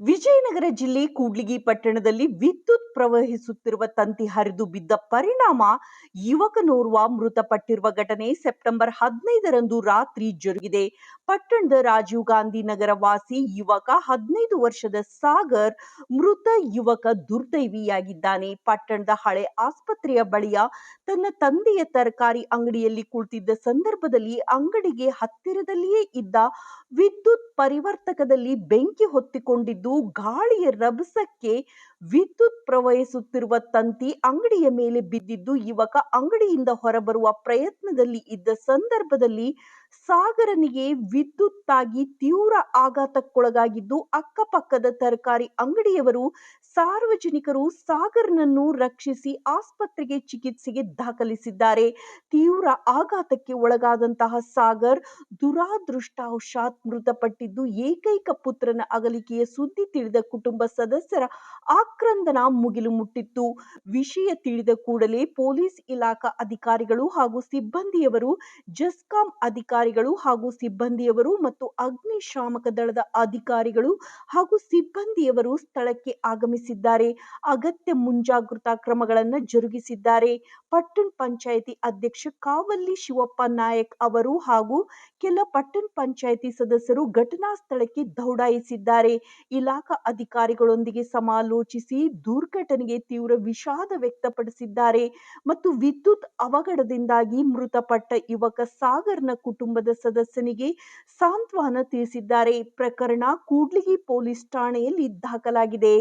ವಿಜಯನಗರ ಜಿಲ್ಲೆ ಕೂಡ್ಲಿಗಿ ಪಟ್ಟಣದಲ್ಲಿ ವಿದ್ಯುತ್ ಪ್ರವಹಿಸುತ್ತಿರುವ ತಂತಿ ಹರಿದು ಬಿದ್ದ ಪರಿಣಾಮ ಯುವಕನೋರ್ವ ಮೃತಪಟ್ಟಿರುವ ಘಟನೆ ಸೆಪ್ಟೆಂಬರ್ ಹದಿನೈದರಂದು ರಾತ್ರಿ ಜರುಗಿದೆ. ಪಟ್ಟಣದ ರಾಜೀವ್ ಗಾಂಧಿ ನಗರ ವಾಸಿ ಯುವಕ ಹದಿನೈದು ವರ್ಷದ ಸಾಗರ್ ಮೃತ ಯುವಕ ದುರ್ದೈವಿಯಾಗಿದ್ದಾನೆ. ಪಟ್ಟಣದ ಹಳೆ ಆಸ್ಪತ್ರೆಯ ಬಳಿಯ ತನ್ನ ತಂದೆಯ ತರಕಾರಿ ಅಂಗಡಿಯಲ್ಲಿ ಕುಳಿತಿದ್ದ ಸಂದರ್ಭದಲ್ಲಿ ಅಂಗಡಿಗೆ ಹತ್ತಿರದಲ್ಲಿಯೇ ಇದ್ದ ವಿದ್ಯುತ್ ಪರಿವರ್ತಕದಲ್ಲಿ ಬೆಂಕಿ ಹೊತ್ತಿಕೊಂಡಿದ್ದು ಗಾಳಿಯ ರಭಸಕ್ಕೆ ವಿದ್ಯುತ್ ಪ್ರವಹಿಸುತ್ತಿರುವ ತಂತಿ ಅಂಗಡಿಯ ಮೇಲೆ ಬಿದ್ದಿದ್ದು, ಯುವಕ ಅಂಗಡಿಯಿಂದ ಹೊರಬರುವ ಪ್ರಯತ್ನದಲ್ಲಿ ಇದ್ದ ಸಂದರ್ಭದಲ್ಲಿ ಸಾಗರನಿಗೆ ವಿದ್ಯುತ್ ತಾಗಿ ತೀವ್ರ ಆಘಾತಕ್ಕೊಳಗಾಗಿದ್ದು, ಅಕ್ಕಪಕ್ಕದ ತರಕಾರಿ ಅಂಗಡಿಯವರು ಸಾರ್ವಜನಿಕರು ಸಾಗರನನ್ನು ರಕ್ಷಿಸಿ ಆಸ್ಪತ್ರೆಗೆ ಚಿಕಿತ್ಸೆಗೆ ದಾಖಲಿಸಿದ್ದಾರೆ. ತೀವ್ರ ಆಘಾತಕ್ಕೆ ಒಳಗಾದಂತಹ ಸಾಗರ್ ದುರಾದೃಷ್ಟವಶಾತ್ ಮೃತಪಟ್ಟಿದ್ದು, ಏಕೈಕ ಪುತ್ರನ ಅಗಲಿಕೆಯ ಸುದ್ದಿ ತಿಳಿದ ಕುಟುಂಬ ಸದಸ್ಯರ ಆಕ್ರಂದನ ಮುಗಿಲು ಮುಟ್ಟಿತ್ತು. ವಿಷಯ ತಿಳಿದ ಕೂಡಲೇ ಪೊಲೀಸ್ ಇಲಾಖಾ ಅಧಿಕಾರಿಗಳು ಹಾಗೂ ಸಿಬ್ಬಂದಿಯವರು ಜಸ್ಕಾಂ ಅಧಿಕಾರಿಗಳು ಹಾಗೂ ಸಿಬ್ಬಂದಿಯವರು ಮತ್ತು ಅಗ್ನಿಶಾಮಕ ದಳದ ಅಧಿಕಾರಿಗಳು ಹಾಗೂ ಸಿಬ್ಬಂದಿಯವರು ಸ್ಥಳಕ್ಕೆ ಆಗಮಿಸಿದ್ದಾರೆ. ಅಗತ್ಯ ಮುಂಜಾಗೃತಾ ಕ್ರಮಗಳನ್ನು ಜರುಗಿಸಿದ್ದಾರೆ. ಪಟ್ಟಣ ಪಂಚಾಯಿತಿ ಅಧ್ಯಕ್ಷ ಕಾವಲ್ಲಿ ಶಿವಪ್ಪ ನಾಯಕ್ ಅವರು ಹಾಗೂ ಕೆಲ ಪಟ್ಟಣ ಪಂಚಾಯಿತಿ ಸದಸ್ಯರು ಘಟನಾ ಸ್ಥಳಕ್ಕೆ ದೌಡಾಯಿಸಿದ್ದಾರೆ. ಇಲಾಖಾ ಅಧಿಕಾರಿಗಳೊಂದಿಗೆ ಸಮಾಲೋಚಿಸಿ ದುರ್ಘಟನೆಗೆ ತೀವ್ರ ವಿಷಾದ ವ್ಯಕ್ತಪಡಿಸಿದ್ದಾರೆ ಮತ್ತು ವಿದ್ಯುತ್ ಅವಘಡದಿಂದಾಗಿ ಮೃತಪಟ್ಟ ಯುವಕ ಸಾಗರ್ನ ಕುಟುಂಬದ ಸದಸ್ಯನಿಗೆ ಸಾಂತ್ವನ ತಿಳಿಸಿದ್ದಾರೆ. ಪ್ರಕರಣ ಕೂಡ್ಲಿಗಿ ಪೊಲೀಸ್ ಠಾಣೆಯಲ್ಲಿ ದಾಖಲಾಗಿದೆ.